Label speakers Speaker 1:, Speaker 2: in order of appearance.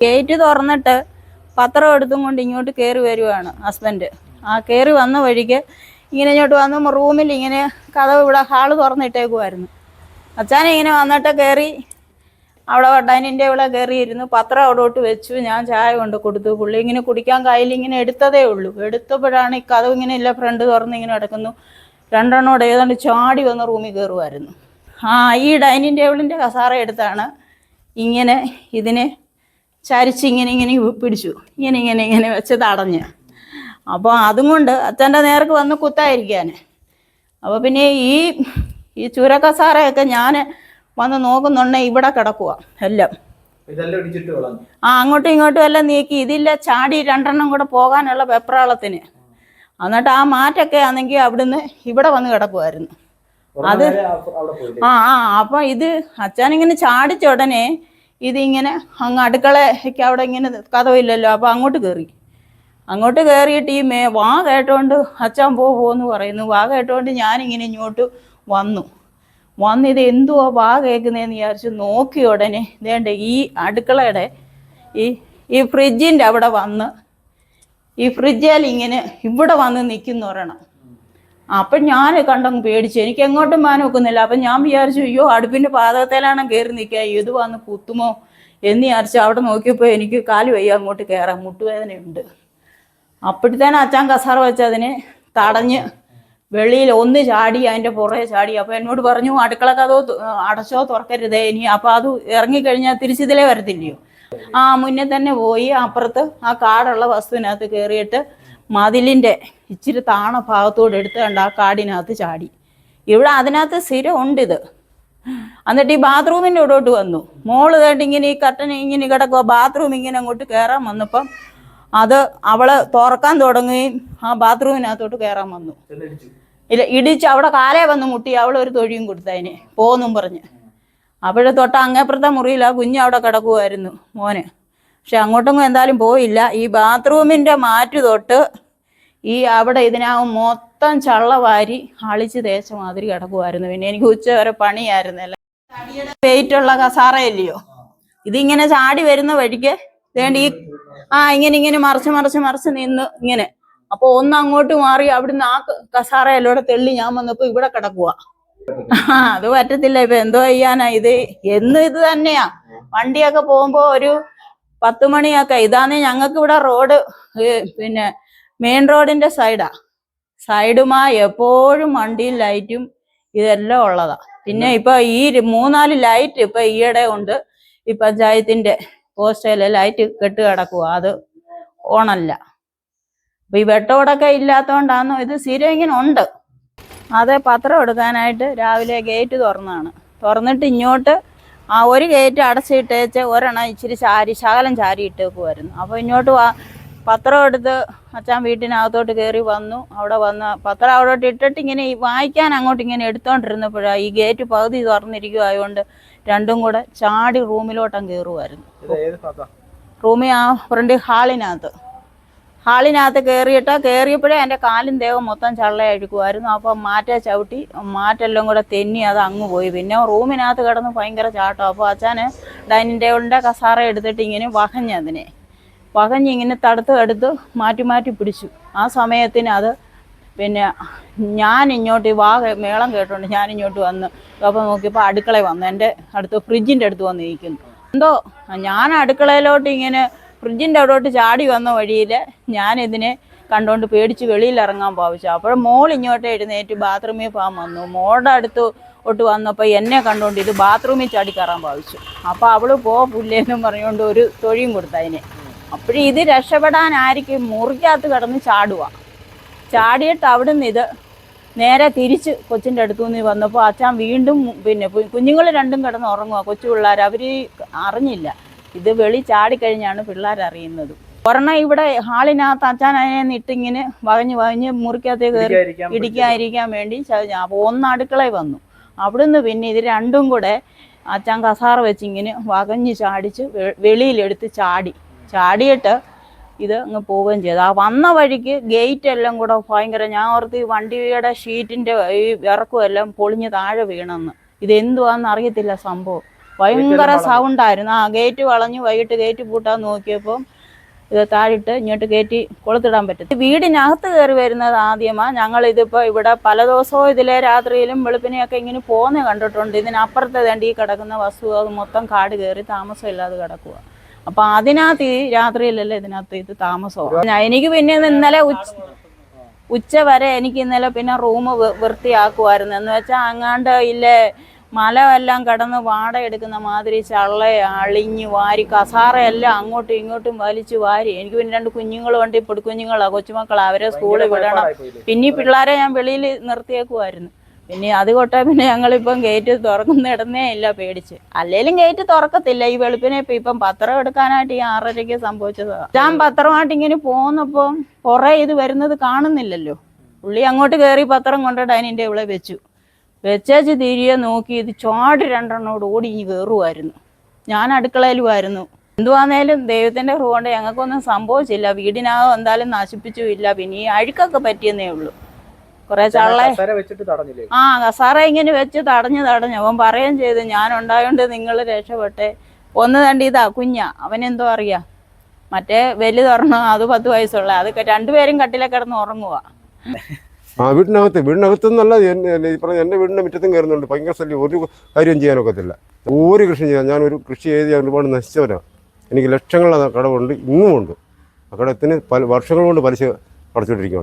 Speaker 1: Gate തുറന്നിട്ട് പത്രം എടുത്തും കൊണ്ട് ഇങ്ങോട്ട് കയറി വരുവാണ് ഹസ്ബൻഡ് ആ കയറി വന്ന വഴിക്ക് ഇങ്ങനെ ഇങ്ങോട്ട് വന്ന്. റൂമിൽ ഇങ്ങനെ കഥ ഇവിടെ ഹാൾ തുറന്നിട്ടേക്കുമായിരുന്നു അച്ഛൻ ഇങ്ങനെ വന്നിട്ട് കയറി അവിടെ ഡൈനിന്റെ ഇവിടെ കയറിയിരുന്നു പത്രം അവിടോട്ട് വെച്ചു. ഞാൻ ചായ കൊണ്ട് കൊടുത്തു. പുള്ളി ഇങ്ങനെ കുടിക്കാൻ കയ്യിൽ ഇങ്ങനെ എടുത്തതേ ഉള്ളൂ. എടുത്തപ്പോഴാണ് ഈ കഥ ഇങ്ങനെ ഇല്ല ഫ്രണ്ട് തുറന്ന് ഇങ്ങനെ കിടക്കുന്നു രണ്ടെണ്ണോടെ ഏതാണ്ട് ചാടി വന്ന് റൂമിൽ കയറുമായിരുന്നു ആ ഈ ഡൈനിങ് ടേബിളിന്റെ കസാറ എടുത്താണ് ഇങ്ങനെ ഇതിനെ ചരിച്ച് ഇങ്ങനെ ഇങ്ങനെ പിടിച്ചു. ഇങ്ങനെ ഇങ്ങനെ ഇങ്ങനെ വെച്ച് തടഞ്ഞ്. അപ്പോൾ അതും കൊണ്ട് അച്ഛന്റെ നേർക്ക് വന്ന് കുത്തായിരിക്കാൻ. അപ്പോൾ പിന്നെ ഈ ഈ ചുരക്കസാറയൊക്കെ ഞാൻ വന്ന് നോക്കുന്നുണ്ടെ ഇവിടെ കിടക്കുക എല്ലാം. ആ അങ്ങോട്ടും ഇങ്ങോട്ടും എല്ലാം നീക്കി. ഇതില്ല ചാടി രണ്ടെണ്ണം കൂടെ പോകാനുള്ള വെപ്രാളത്തിന്. എന്നിട്ട് ആ മാറ്റൊക്കെ ആണെങ്കിൽ അവിടുന്ന് ഇവിടെ വന്ന് കിടക്കുമായിരുന്നു
Speaker 2: അത്
Speaker 1: ആ ആ അപ്പം ഇത് അച്ഛനിങ്ങനെ ചാടിച്ച ഉടനെ ഇതിങ്ങനെ അങ്ങ് അടുക്കളയ്ക്ക് അവിടെ ഇങ്ങനെ കഥവില്ലല്ലോ അപ്പോൾ അങ്ങോട്ട് കയറി അങ്ങോട്ട് കയറിയിട്ട് ഈ മേ വാ കേട്ടോണ്ട് അച്ഛൻ പോ പോന്ന് പറയുന്നു. വാ കേട്ടോണ്ട് ഞാനിങ്ങനെ ഇങ്ങോട്ട് വന്നു. വന്ന് ഇത് എന്തുവാ വാ കേൾക്കുന്നതെന്ന് വിചാരിച്ചു നോക്കിയ ഉടനെ ഇതേണ്ട ഈ അടുക്കളയുടെ ഈ ഈ ഫ്രിഡ്ജിന്റെ അവിടെ വന്ന് ഈ ഫ്രിഡ്ജിൽ ഇങ്ങനെ ഇവിടെ വന്ന് നിൽക്കുന്നു ഒരെണ്ണം. അപ്പം ഞാൻ കണ്ടങ്ങ് പേടിച്ചു എനിക്ക് എങ്ങോട്ടും മാനം വെക്കുന്നില്ല അപ്പം ഞാൻ വിചാരിച്ചു അയ്യോ അടുപ്പിന്റെ പാതകത്തിലാണ് കയറി നിൽക്കുക ഇത് വന്ന് കുത്തുമോ? എന്ന് വിചാരിച്ചു അവിടെ നോക്കിയപ്പോൾ എനിക്ക് കാൽ വയ്യ അങ്ങോട്ട് കയറാം മുട്ടുവേദനയുണ്ട്. അപ്പോഴത്തേനും അച്ഛൻ കസാറ വെച്ച് അതിനെ തടഞ്ഞ് വെളിയിൽ ഒന്ന് ചാടി അതിന്റെ പുറകെ ചാടി. അപ്പോൾ എന്നോട് പറഞ്ഞു അടുക്കള കഥോ അടച്ചോ തുറക്കരുതേ ഇനി. അപ്പോൾ അത് ഇറങ്ങിക്കഴിഞ്ഞാൽ തിരിച്ചിതിലേ വരത്തില്ലയോ? ആ മുന്നേ തന്നെ പോയി. അപ്പുറത്ത് ആ കാടുള്ള വസ്തുവിനകത്ത് കയറിയിട്ട് മതിലിന്റെ ഇച്ചിരി താണ ഭാഗത്തോട് എടുത്തുകൊണ്ട് ആ കാടിനകത്ത് ചാടി. ഇവിടെ അതിനകത്ത് സ്ഥിരം ഉണ്ട് ഇത് എന്നിട്ട് ഈ ബാത്റൂമിന്റെ ഇവിടോട്ട് വന്നു. മോൾ കേട്ട് ഇങ്ങനെ ഈ കട്ടൻ ഇങ്ങനെ കിടക്കുക ബാത്റൂം ഇങ്ങനെ അങ്ങോട്ട് കയറാൻ വന്നപ്പം അത് അവൾ തുറക്കാൻ തുടങ്ങുകയും ആ ബാത്റൂമിനകത്തോട്ട് കയറാൻ വന്നു. ഇല്ല ഇടിച്ച് അവിടെ കാലേ വന്ന് മുട്ടി. അവൾ ഒരു തൊഴിയും കൊടുത്തതിന് പോന്നും പറഞ്ഞ്. അവിടെ തൊട്ട അങ്ങേപ്പുറത്തെ മുറിയിൽ ആ കുഞ്ഞ് അവിടെ കിടക്കുമായിരുന്നു മോന്. പക്ഷെ അങ്ങോട്ടൊന്നും എന്തായാലും പോയില്ല. ഈ ബാത്റൂമിന്റെ മാറ്റു തൊട്ട് ഈ അവിടെ ഇതിനകം മൊത്തം ചള്ള വാരി അളിച്ച് തേച്ച മാതിരി കിടക്കുമായിരുന്നു പിന്നെ എനിക്ക് ഉച്ച വരെ പണിയായിരുന്നല്ല വെയിറ്റുള്ള കസാറയല്ലയോ? ഇതിങ്ങനെ ചാടി വരുന്ന വഴിക്ക് വേണ്ട ഈ ആ ഇങ്ങനെ ഇങ്ങനെ മറിച്ച് മറിച്ച് മറിച്ച് നിന്ന് ഇങ്ങനെ. അപ്പൊ ഒന്ന് അങ്ങോട്ട് മാറി അവിടുന്ന് ആ കസാറയിലൂടെ തെള്ളി ഞാൻ വന്നപ്പോ ഇവിടെ കിടക്കുക ആ അത് പറ്റത്തില്ല. ഇപ്പൊ എന്തോ ചെയ്യാനാ ഇത്? എന്നും ഇത് തന്നെയാ. വണ്ടിയൊക്കെ പോകുമ്പോ ഒരു പത്ത് മണിയൊക്കെ. ഇതാന്ന് ഞങ്ങൾക്ക് ഇവിടെ റോഡ് പിന്നെ മെയിൻ റോഡിന്റെ സൈഡാ സൈഡുമായി എപ്പോഴും വണ്ടിയും ലൈറ്റും ഇതെല്ലാം ഉള്ളതാ. പിന്നെ ഇപ്പൊ ഈ മൂന്നാൽ ലൈറ്റ് ഇപ്പൊ ഈയിടെ ഉണ്ട്. ഈ പഞ്ചായത്തിന്റെ പോസ്റ്റയിലെ ലൈറ്റ് കെട്ട് കിടക്കുക അത് ഓണല്ല. അപ്പൊ ഈ വെട്ടോടൊക്കെ ഇല്ലാത്തോണ്ടാന്നോ ഇത് സ്ഥിരം ഇങ്ങനെ ഉണ്ട്. അതെ പത്രം എടുക്കാനായിട്ട് രാവിലെ ഗേറ്റ് തുറന്നാണ് തുറന്നിട്ട് ഇങ്ങോട്ട് ആ ഒരു ഗേറ്റ് അടച്ചിട്ടേച്ച് ഒരെണ്ണം ഇച്ചിരി ചാരി ശകലം ചാരി ഇട്ടേക്കുമായിരുന്നു അപ്പോൾ ഇങ്ങോട്ട് വാ പത്രം എടുത്ത് അച്ഛൻ വീട്ടിനകത്തോട്ട് കയറി വന്നു. അവിടെ വന്ന് പത്രം അവിടോട്ട് ഇട്ടിട്ട് ഇങ്ങനെ ഈ വായിക്കാൻ അങ്ങോട്ട് ഇങ്ങനെ എടുത്തോണ്ടിരുന്നപ്പോഴാണ് ഈ ഗേറ്റ് പകുതി തുറന്നിരിക്കുമായതുകൊണ്ട് രണ്ടും കൂടെ ചാടി റൂമിലോട്ടം കയറുമായിരുന്നു റൂമിൽ ആ ഫ്രണ്ട് ഹാളിനകത്ത്. ഹാളിനകത്ത് കയറിയിട്ട് കയറിയപ്പോഴേ എന്റെ കാലും ദേഹം മൊത്തം ചള്ളയഴുക്കുമായിരുന്നു അപ്പം മാറ്റ ചവിട്ടി മാറ്റെല്ലാം കൂടെ തെന്നി അത് അങ്ങ് പോയി. പിന്നെ റൂമിനകത്ത് കിടന്ന് ഭയങ്കര ചാട്ടം. അപ്പോൾ അച്ഛന് ഡൈനിങ് ടേബിളിന്റെ കസാര എടുത്തിട്ട് ഇങ്ങനെ വകഞ്ഞ് അതിനെ വകഞ്ഞ് ഇങ്ങനെ തടുത്ത് എടുത്ത് മാറ്റി മാറ്റി പിടിച്ചു. ആ സമയത്തിന് അത് പിന്നെ ഞാൻ ഇങ്ങോട്ട് വാ മേളം കേട്ടോണ്ട് ഞാൻ ഇങ്ങോട്ട് വന്ന് അപ്പം നോക്കിയപ്പോൾ അടുക്കളയിൽ വന്നു. എന്റെ അടുത്ത് ഫ്രിഡ്ജിന്റെ അടുത്ത് വന്ന് നിൽക്കുന്നു എന്തോ ഞാൻ അടുക്കളയിലോട്ട് ഇങ്ങനെ ഫ്രിഡ്ജിന്റെ അവിടോട്ട് ചാടി വന്ന വഴിയിൽ ഞാനിതിനെ കണ്ടുകൊണ്ട് പേടിച്ച് വെളിയിൽ ഇറങ്ങാൻ ഭാവിച്ചു. അപ്പോൾ മോൾ ഇങ്ങോട്ട് എഴുന്നേറ്റ് ബാത്റൂമിൽ പോകാൻ വന്നു. മോളുടെ അടുത്ത് ഒട്ട് വന്നപ്പോൾ എന്നെ കണ്ടുകൊണ്ട് ഇത് ബാത്റൂമിൽ ചാടി കയറാൻ ഭാവിച്ചു. അപ്പോൾ അവൾ പോ പുല്ലേന്നും പറഞ്ഞുകൊണ്ട് ഒരു തൊഴിയും കൊടുത്തതിനെ അപ്പോഴും ഇത് രക്ഷപ്പെടാനായിരിക്കും. മുറിക്കകത്ത് കിടന്ന് ചാടുക ചാടിയിട്ട് അവിടെ നിന്ന് ഇത് നേരെ തിരിച്ച് കൊച്ചിന്റെ അടുത്തു നിന്ന് വന്നപ്പോൾ അച്ഛൻ വീണ്ടും പിന്നെ കുഞ്ഞുങ്ങൾ രണ്ടും കിടന്ന് ഉറങ്ങുക കൊച്ചു പിള്ളേർ അവർ അറിഞ്ഞില്ല. ഇത് വെളി ചാടിക്കഴിഞ്ഞാണ് പിള്ളേർ അറിയുന്നത്. ഒരെണ്ണം ഇവിടെ ഹാളിനകത്ത് അച്ഛൻ അതിനെ നിട്ടിങ്ങനെ വകഞ്ഞ് വകഞ്ഞ് മുറിക്കകത്ത് കയറി
Speaker 2: ഇടിക്കാതിരിക്കാൻ
Speaker 1: വേണ്ടി അപ്പോൾ ഒന്ന് അടുക്കളയിൽ വന്നു. അവിടുന്ന് പിന്നെ ഇത് രണ്ടും കൂടെ അച്ഛൻ കസാറ വെച്ചിങ്ങനെ വകഞ്ഞ് ചാടിച്ച് വെളിയിലെടുത്ത് ചാടി. ചാടിയിട്ട് ഇത് അങ്ങ് പോവുകയും ചെയ്തു. ആ വന്ന വഴിക്ക് ഗേറ്റ് എല്ലാം കൂടെ ഭയങ്കര ഞാൻ ഓർത്ത് ഈ വണ്ടിയുടെ ഷീറ്റിന്റെ ഈ ഇറക്കും എല്ലാം പൊളിഞ്ഞ് താഴെ വീണെന്ന്. ഇത് എന്തുവാന്ന് അറിയത്തില്ല സംഭവം. ഭയങ്കര സൗണ്ടായിരുന്നു ആ ഗേറ്റ് വളഞ്ഞു വൈകിട്ട് ഗേറ്റ് പൂട്ടാൻ നോക്കിയപ്പോൾ ഇത് താഴിട്ട് ഇങ്ങോട്ട് കയറ്റി കൊളുത്തിടാൻ പറ്റും വീടിനകത്ത് കയറി വരുന്നത് ആദ്യമാണ് ഞങ്ങൾ ഇതിപ്പോൾ ഇവിടെ പല ദിവസവും ഇതിലെ രാത്രിയിലും വെളുപ്പിനെയൊക്കെ ഇങ്ങനെ പോകുന്നത് കണ്ടിട്ടുണ്ട്. ഇതിനപ്പുറത്തെ വേണ്ടി ഈ കിടക്കുന്ന വസ്തു അത് മൊത്തം കാട് കയറി താമസമില്ലാതെ കിടക്കുക അപ്പം അതിനകത്ത് ഈ രാത്രിയിലല്ലേ ഇതിനകത്ത് ഇത് താമസമാണ് എനിക്ക് പിന്നെ ഇന്നലെ ഉച്ച ഉച്ച വരെ എനിക്ക് ഇന്നലെ പിന്നെ റൂം വൃത്തിയാക്കുമായിരുന്നു. എന്ന് വെച്ചാൽ അങ്ങാണ്ട് ഇല്ലേ മലമെല്ലാം കടന്ന് വാട എടുക്കുന്ന മാതിരി ചള്ള അളിഞ്ഞ് വാരി കസാറയെല്ലാം അങ്ങോട്ടും ഇങ്ങോട്ടും വലിച്ചു വാരി. എനിക്ക് പിന്നെ രണ്ട് കുഞ്ഞുങ്ങളുണ്ട് ഇപ്പോൾ കുഞ്ഞുങ്ങളാണ് കൊച്ചുമക്കളാണ് അവരെ സ്കൂളിൽ വിടണം. പിന്നെ പിള്ളേരെ ഞാൻ വെളിയിൽ നിർത്തിയേക്കുമായിരുന്നു പിന്നെ അത് കൊട്ടാ പിന്നെ ഞങ്ങളിപ്പം ഗേറ്റ് തുറക്കുന്നിടന്നേ ഇല്ല പേടിച്ച്. അല്ലെങ്കിലും ഗേറ്റ് തുറക്കത്തില്ല. ഈ വെളുപ്പിനെ ഇപ്പം ഇപ്പം പത്രം എടുക്കാനായിട്ട് ഈ ആറരയ്ക്ക് സംഭവിച്ചതാണ് ഞാൻ പത്രമായിട്ട് ഇങ്ങനെ പോന്നപ്പം കൊറേ ഇത് വരുന്നത് കാണുന്നില്ലല്ലോ. പുള്ളി അങ്ങോട്ട് കയറി പത്രം കൊണ്ട് ഡൈനിങ് ടേബിളെ വെച്ചു. വെച്ചേച്ച് തിരികെ നോക്കി ഇത് ചാടി രണ്ടെണ്ണോട് ഓടി ഇനി കയറുമായിരുന്നു ഞാൻ അടുക്കളയിലുമായിരുന്നു. എന്തുവാന്നേലും ദൈവത്തിന്റെ ക്രൂ കൊണ്ട് ഞങ്ങൾക്കൊന്നും സംഭവിച്ചില്ല. വീടിനകം എന്തായാലും നശിപ്പിച്ചുമില്ല പിന്നെ ഈ അഴുക്കൊക്കെ പറ്റിയെന്നേ ഉള്ളൂ. കുറെ ചള്ള ആ കസാറ ഇങ്ങനെ വെച്ച് തടഞ്ഞു തടഞ്ഞു. അവൻ പറയുകയും ചെയ്ത് ഞാൻ ഉണ്ടായോണ്ട് നിങ്ങൾ രക്ഷപ്പെട്ടെ. ഒന്ന് തണ്ടി ഇതാ കുഞ്ഞാ. അവനെന്തോ അറിയാം. മറ്റേ വലുതൊരെണ്ണം അത് പത്ത് വയസ്സുള്ള. അത് രണ്ടുപേരും കട്ടിലെ കിടന്ന് ഉറങ്ങുക
Speaker 3: ആ വീടിനകത്ത് വീടിനകത്തൊന്നല്ല എന്നെ ഈ പറഞ്ഞ എന്റെ വീടിന്റെ മുറ്റത്തും കയറുന്നുണ്ട്. ഭയങ്കര ശല്യം. ഒരു കാര്യം ചെയ്യാനൊക്കത്തില്ല. ഒരു കൃഷി ചെയ്യാൻ ഞാനൊരു കൃഷി ചെയ്ത് ഞാൻ ഒരുപാട് നശിച്ചവരാണ് എനിക്ക് ലക്ഷങ്ങളുടെ കടവുണ്ട് ഇന്നുമുണ്ട്. ആ കടത്തിന് പല വർഷങ്ങൾ കൊണ്ട് പലിശ അടച്ചുകൊണ്ടിരിക്കുകയാണ്